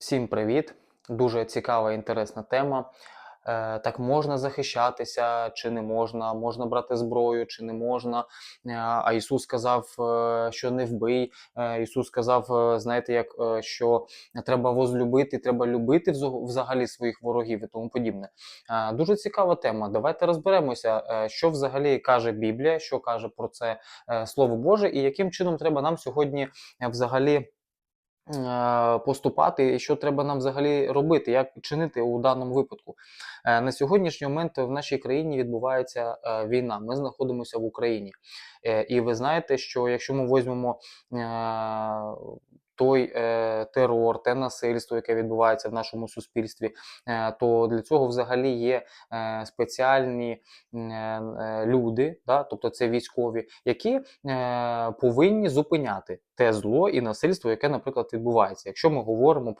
Всім привіт! Дуже цікава і інтересна тема. Е, Так можна захищатися чи не можна, можна брати зброю чи не можна. Е, А Ісус сказав, е, що не вбий. Е, Ісус сказав, е, знаєте, як е, що треба возлюбити, треба любити взагалі своїх ворогів і тому подібне. Е, Дуже цікава тема. Давайте розберемося, що взагалі каже Біблія, що каже про це Слово Боже, і яким чином треба нам сьогодні взагалі поступати, і що треба нам взагалі робити, як чинити у даному випадку. Е, На сьогоднішній момент в нашій країні відбувається е, війна. Ми знаходимося в Україні. Е, І ви знаєте, що якщо ми візьмемо е, той е, терор, те насильство, яке відбувається в нашому суспільстві, е, то для цього взагалі є е, спеціальні е, е, люди, да, тобто це військові, які е, повинні зупиняти те зло і насильство, яке, наприклад, відбувається. Якщо ми говоримо